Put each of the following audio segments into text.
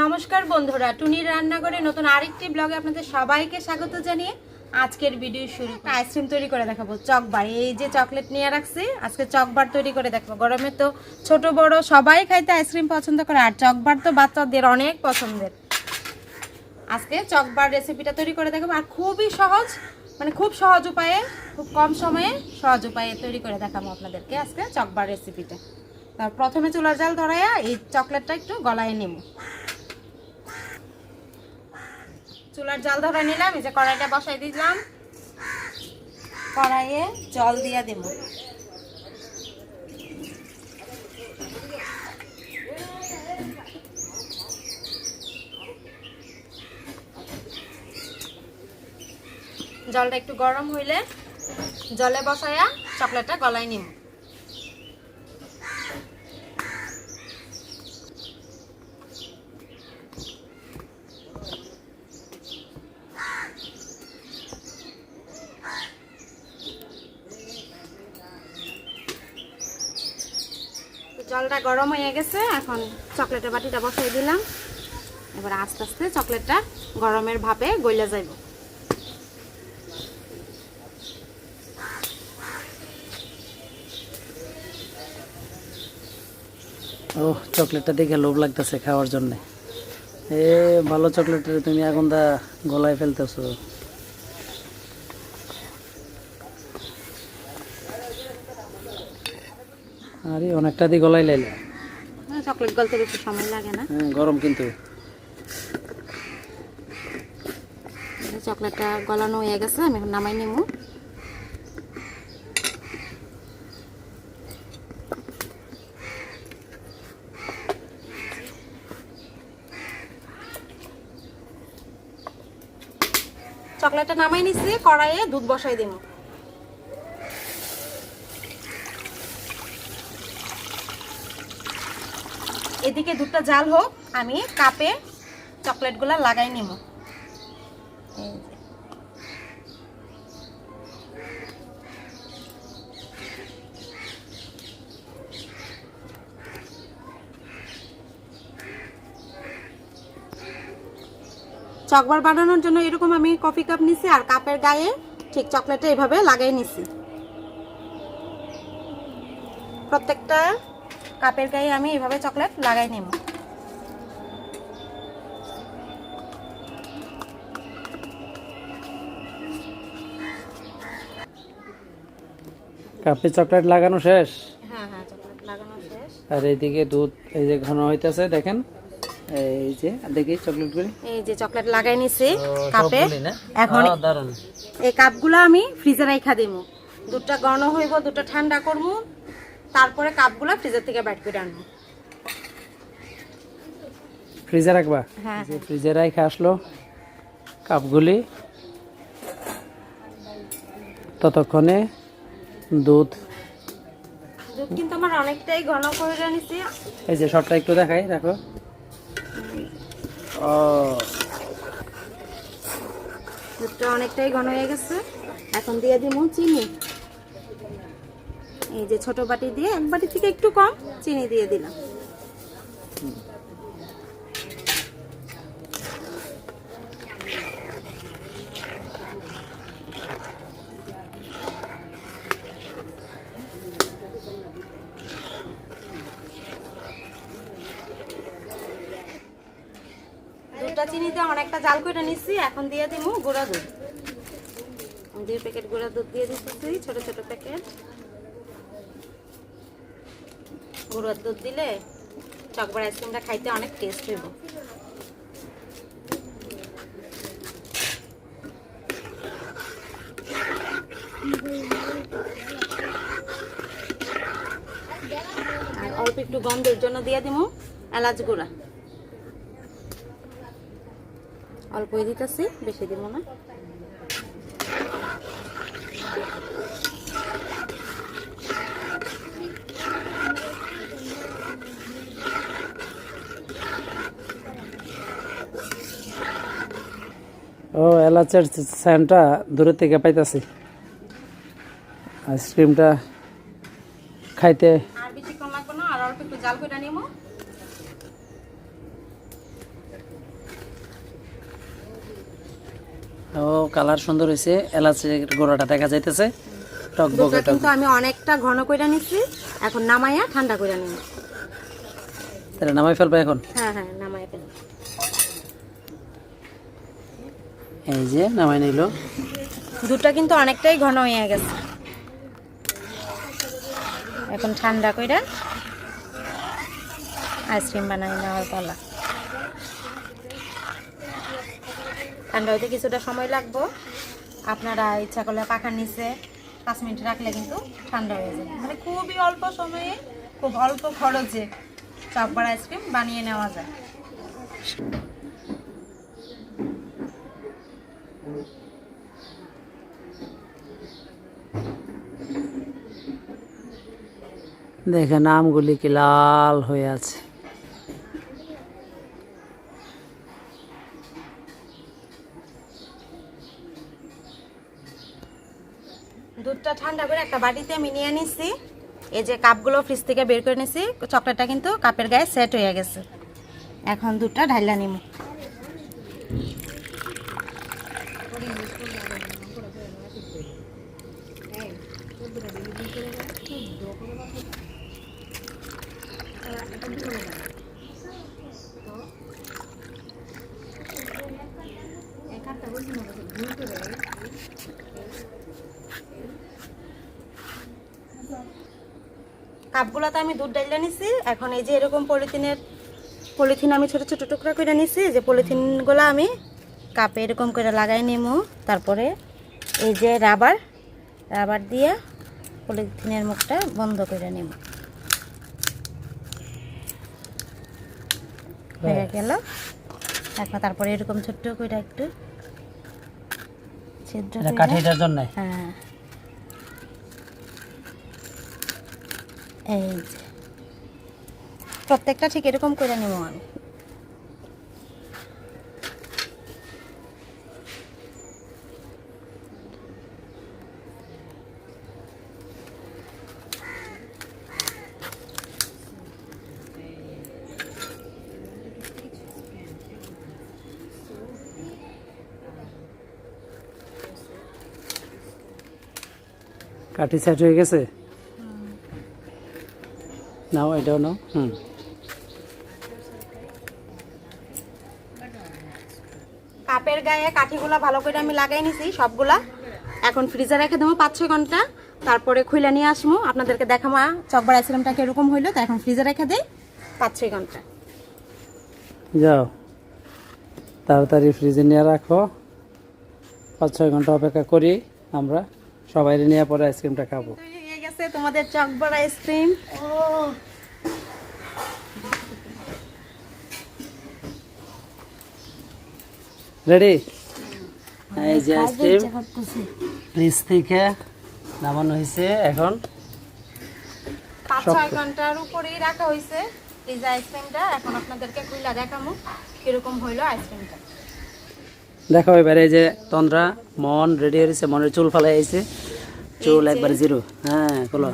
নমস্কার বন্ধুরা টুনির রান্নাঘরে নতুন আরেকটি ব্লগে আপনাদের সবাইকে স্বাগত জানিয়ে আজকের ভিডিও শুরু আইসক্রিম তৈরি করে দেখাবো চকবার এই যে চকলেট নিয়ে রাখছি, আজকে চকবার তৈরি করে দেখাবো। গরমে তো ছোট, বড়, সবাই খাইতে আইসক্রিম পছন্দ করে, আর চকবার তো বাচ্চাদের অনেক পছন্দের। আজকে চকবার রেসিপিটা তৈরি করে দেখাবো, আর খুবই সহজ মানে খুব সহজ উপায়ে, খুব কম সময়ে সহজ উপায়ে তৈরি করে দেখাবো আপনাদেরকে আজকে চকবার রেসিপিটা তার প্রথমে চুলার জাল ধরাইয়া এই চকলেটটা একটু গলায় নেব চুলার জল ধরে নিলাম, এই যে কড়াইটা বসাই দিলাম। কড়াইয়ে জল দিয়ে দেব। জলটা একটু গরম হইলে জলে বসায়া চকলেটটা গলায় নিব জলটা গরম হয়ে গেছে, এখন চকলেটের বাটিটা বসাই দিলাম। এবার আস্তে আস্তে চকলেটটা গরমের ভাপে গইলে যাইব। ও চকলেটটা দেখে লোভ লাগতেছে খাওয়ার জন্যে। এ, ভালো চকলেটের তুমি এখন দা গলায় ফেলতেছো। আরে অনেকটা দিয়ে গলায় লাইলে। চকলেট গলতে বেশি সময় লাগে না। হ্যাঁ গরম কিন্তু। চকলেটটা গলানো হয়ে গেছে আমি এখন নামাই নেব চকলেটটা নামাই নিচ্ছি কড়াইয়ে দুধ বসাই দেবো এদিকে দুধটা জাল হোক, আমি কাপে চকলেটগুলো লাগাই নিব। চকবার বানানোর জন্য এরকম আমি কফি কাপ নিছি আর কাপের গায়ে ঠিক চকলেটটা এইভাবে লাগাই নিছি প্রত্যেকটা কাপের গায়ে আমি এইভাবে চকলেট লাগাই নেব। কাপে চকলেট লাগানো শেষ? হ্যাঁ হ্যাঁ চকলেট লাগানো শেষ। আর এইদিকে দুধ এই যে ঘন হইতেছে দেখেন? এই যে দেখি চকলেটগুলি। এই যে চকলেট লাগাই নিছি কাপে। এখন এই কাপগুলো আমি ফ্রিজে রাখা দেবো দুধটা ঘন হইব দুধটা ঠান্ডা করব তারপরে কাপগুলো ফ্রিজের থেকে বাইট করে আনব। ফ্রিজে রাখবা? হ্যাঁ যে ফ্রিজে রেখে আসলো কাপগুলি ততক্ষণে দুধ। দুধ কিন্তু আমার অনেকটাই ঘন করে নিছি এই যে শর্টটা একটু দেখাই রাখো ও। দুধটা অনেকটাই ঘন হয়ে গেছে। এখন দিয়ে দিব চিনি। এই যে ছোট বাটি দিয়ে এক বাটি থেকে একটু কম চিনি দিয়ে দিলাম। দুধটা চিনিতে অনেকটা জাল করে নিচ্ছি এখন দিয়ে দিব গুঁড়া দুধ। দুই প্যাকেট গুঁড়া দুধ দিয়ে দিচ্ছি ছোট ছোট প্যাকেট। গুঁড়া দুধ দিলে চকবার আইসক্রিমটা খাইতে অনেক টেস্ট হইব। আর অল্প একটু গন্ধের জন্য দিয়ে দিব এলাচ গুঁড়া। অল্পই দিতেছি, বেশি দিব না। ও এলাচের স্যানটা দূরের থেকে পাইতেছি। আইসক্রিমটা খাইতে ও কালার সুন্দর হয়েছে এলাচের গোড়াটা দেখা যাইতেছে। কিন্তু আমি অনেকটা ঘন কইরা নিচ্ছি এখন নামাইয়া ঠান্ডা কইরা নিব তাহলে নামাই ফেলবে এখন? হ্যাঁ হ্যাঁ এই যে নামাই নিল। দুধটা কিন্তু অনেকটাই ঘন হয়ে গেছে। এখন ঠান্ডা কইরা আইসক্রিম বানাই নেওয়ার পালা। ঠান্ডা হইতে কিছুটা সময় লাগবো। আপনারা ইচ্ছা করলে পাখার নিচে পাঁচ মিনিট রাখলে কিন্তু ঠান্ডা হয়ে যাবে। মানে খুবই অল্প সময়ে, খুব অল্প খরচে চপবার আইসক্রিম বানিয়ে নেওয়া যায়। দেখেন, আমগুলি কি লাল হয়ে আছে। দুধটা ঠান্ডা করে একটা বাটিতে আমি নিয়ে নিছি। এই যে কাপগুলো ফ্রিজ থেকে বের করে নিছি, চকলেটটা কিন্তু কাপের গায়ে সেট হয়ে গেছে। এখন দুধটা ঢাইলা নিব কাপগুলোতে আমি দুধ ডাইলা নিছি। এখন এই যে এরকম পলিথিনের পলিথিন আমি ছোট ছোট টুকরা করে নিছি। যে পলিথিনগুলো আমি কাপে এরকম করে লাগাই নেব তারপরে এই যে রাবার রাবার দিয়ে পলিথিনের মুখটা বন্ধ করে নেব। হয়ে গেল। এখন তারপরে এরকম ছোট্ট করে একটু ছিদ্র কাঠিটার জন্য? হ্যাঁ। এই প্রত্যেকটা ঠিক এরকম করে নেব আমি। কাঠি সেট হয়ে গেছে। নাও এটাও নাও হুম। কাপের গায়ে কাঠিগুলা ভালো করে আমি লাগাই নিছি সবগুলা। এখন ফ্রিজে রেখে দেবো পাঁচ ছয় ঘণ্টা। তারপরে খুলে নিয়ে আসব আপনাদেরকে দেখাবো চকবার আইসক্রিমটা কীরকম হইল তা এখন ফ্রিজে রেখে দিই পাঁচ ছয় ঘণ্টা। যাও তাড়াতাড়ি ফ্রিজে নিয়ে রাখো। পাঁচ ছয় ঘণ্টা অপেক্ষা করি আমরা। সবাই নিয়ে পরে আইসক্রিমটা খাব। গেছে তোমাদের চকবার আইসক্রিম। রেডি এই যে আইসক্রিম। ফ্রিজ থেকে নামানো হয়েছে এখন। পাঁচ ছয় ঘণ্টার উপরেই রাখা হয়েছে এই যে আইসক্রিমটা এখন আপনাদেরকে খুইলা দেখামু কীরকম হইল আইসক্রিমটা। দেখো এবারে এই যে তন্দ্রা মন রেডি হয়েছে মনের চুল ফালাই আইছে। চুল একবার জিরো। হ্যাঁ খোলো।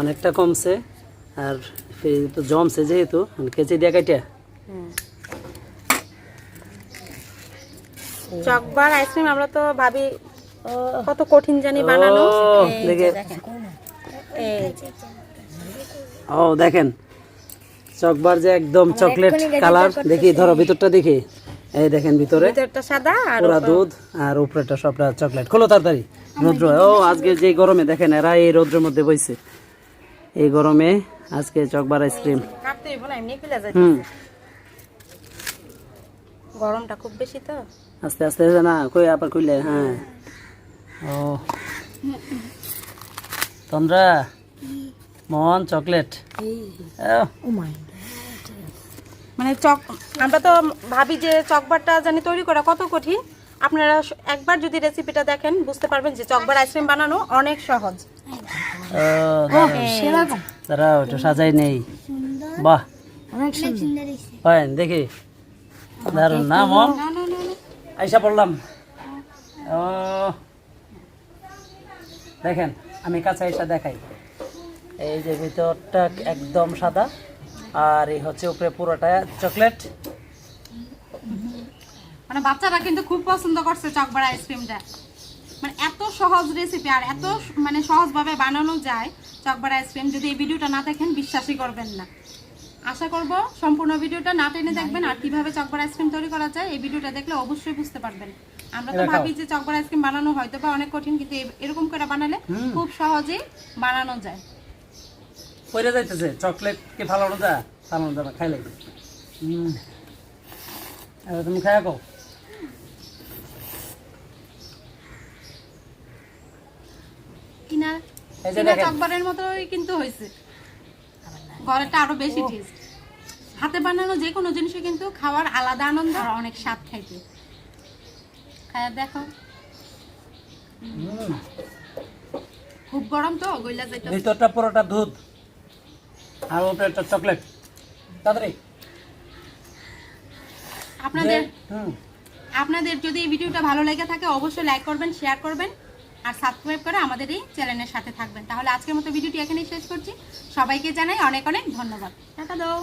অনেকটা কমছে আর জমছে যেহেতু কেচি দিয়ে কাটিয়া চকবার আইসক্রিম আমরা তো ভাবি কত কঠিন জানি বানানো। দেখে। ও দেখেন। চকবার যে একদম চকলেট কালার দেখি ধরো ভিতরটা দেখি। এই দেখেন ভিতরে। ভিতরটা সাদা আর পুরা দুধ আর উপরেটা সবটা চকলেট। খোলো তাড়াতাড়ি রৌদ্র। ও আজকে যে গরমে দেখেন এরা এই রৌদ্রের মধ্যে বইছে। এই গরমে আজকে চকবার আইসক্রিম হুম গরমটা খুব বেশি তো। আস্তে আস্তে না কই আবার খুললে? হ্যাঁ। ও। তন্দ্রা মোহন চকলেট। ও, মানে চক আমরা তো ভাবি যে চকবারটা জানি তৈরি করা কত কঠিন। আপনারা একবার যদি রেসিপিটা দেখেন বুঝতে পারবেন যে চকবার আইসক্রিম বানানো অনেক সহজ। ও, দাঁড়াও। দাঁড়াও একটু সাজাই নেই। বাহ। অনেক সুন্দর। দেখি। দারুণ না মন আইসা পড়লাম। ও। দেখেন আমি কাছে আইসা দেখাই। এই যে ভিতরটা একদম সাদা। আর এই হচ্ছে উপরে পুরোটা চকলেট। মানে বাচ্চারা কিন্তু খুব পছন্দ করছে চকবার আইসক্রিমটা। মানে এত সহজ রেসিপি আর এত মানে সহজভাবে বানানো যায় চকবার আইসক্রিম। যদি এই ভিডিওটা না দেখেন বিশ্বাসই করবেন না। আশা করব সম্পূর্ণ ভিডিওটা না টেনে দেখবেন আর কীভাবে চকবার আইসক্রিম তৈরি করা যায় এই ভিডিওটা দেখলে অবশ্যই বুঝতে পারবেন। আমরা তো ভাবি যে চকবার আইসক্রিম বানানো হয়তো বা অনেক কঠিন কিন্তু এরকম করে বানালে খুব সহজেই বানানো যায়। পরে যাইতেছে চকলেট কি ভালো যা ভালো যাবে খাইলে হুম এবার তুমি খাই কো কিন্তু হয়েছে আরও বেশি টেস্ট হাতে বানানো যে কোনো জিনিসে কিন্তু খাওয়ার আলাদা আনন্দ আর অনেক স্বাদ খাইতে। খায়া দেখো। খুব গরম তো গইলা যাইতে ভিতরটা পুরোটা দুধ আর উপরে একটা চকলেট। তাড়াতাড়ি। আপনাদের হুম। আপনাদের যদি এই ভিডিওটা ভালো লেগে থাকে অবশ্যই লাইক করবেন শেয়ার করবেন আর সাবস্ক্রাইব করে আমাদের এই চ্যানেলের সাথে থাকবেন। তাহলে আজকের মতো ভিডিওটি এখানেই শেষ করছি। সবাইকে জানাই অনেক অনেক ধন্যবাদ। টাটা দাও।